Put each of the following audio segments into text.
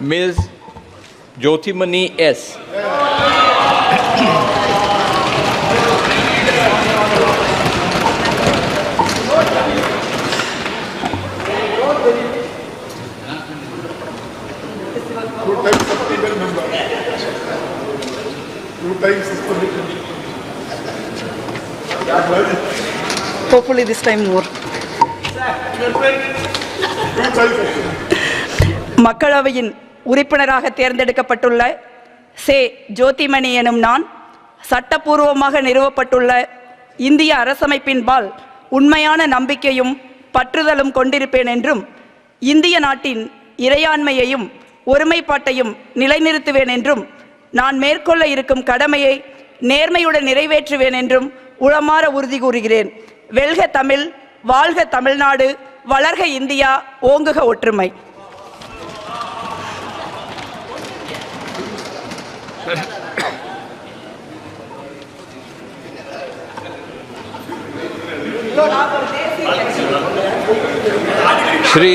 Ms. Jyothimani S. Hopefully this time more. மக்களவையின் உறுப்பினராக தேர்ந்தெடுக்கப்பட்டுள்ள சே. ஜோதிமணி எனும் நான் சட்டப்பூர்வமாக நிறுவப்பட்டுள்ள இந்திய அரசமைப்பின்பால் உண்மையான நம்பிக்கையும் பற்றுதலும் கொண்டிருப்பேன் என்றும் இந்திய நாட்டின் இறையாண்மையையும் ஒருமைப்பாட்டையும் நிலைநிறுத்துவேன் என்றும் நான் மேற்கொள்ள இருக்கும் கடமையை நேர்மையுடன் நிறைவேற்றுவேன் என்றும் உளமாற உறுதி கூறுகிறேன். வெல்க தமிழ் வாழ்க தமிழ்நாடு வளர்க இந்தியா ஓங்குக ஒற்றுமை Shri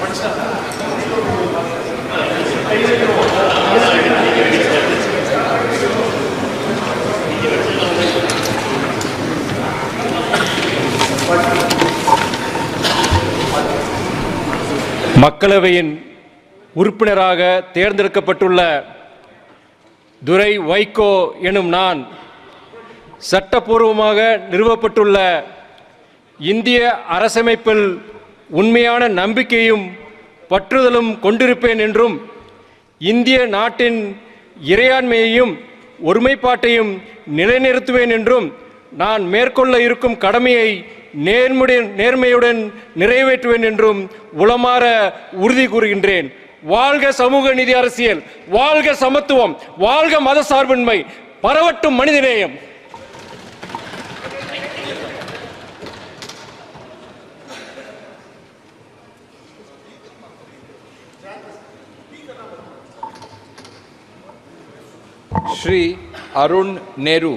What's up? மக்களவையின் உறுப்பினராக தேர்ந்தெடுக்கப்பட்டுள்ள துரை வைகோ எனும் நான் சட்டப்பூர்வமாக நிறுவப்பட்டுள்ள இந்திய அரசமைப்பில் உண்மையான நம்பிக்கையும் பற்றுதலும் கொண்டிருப்பேன் என்றும் இந்திய நாட்டின் இறையாண்மையையும் ஒருமைப்பாட்டையும் நிலைநிறுத்துவேன் என்றும் நான் மேற்கொள்ள இருக்கும் கடமையை நேர்முடன் நேர்மையுடன் நிறைவேற்றுவேன் என்றும் உளமாற உறுதி கூறுகின்றேன். வாழ்க சமூக நீதி அரசியல் வாழ்க சமத்துவம் வாழ்க மத சார்பின்மை பரவட்டும் மனிதநேயம் ஸ்ரீ அருண் நேரு.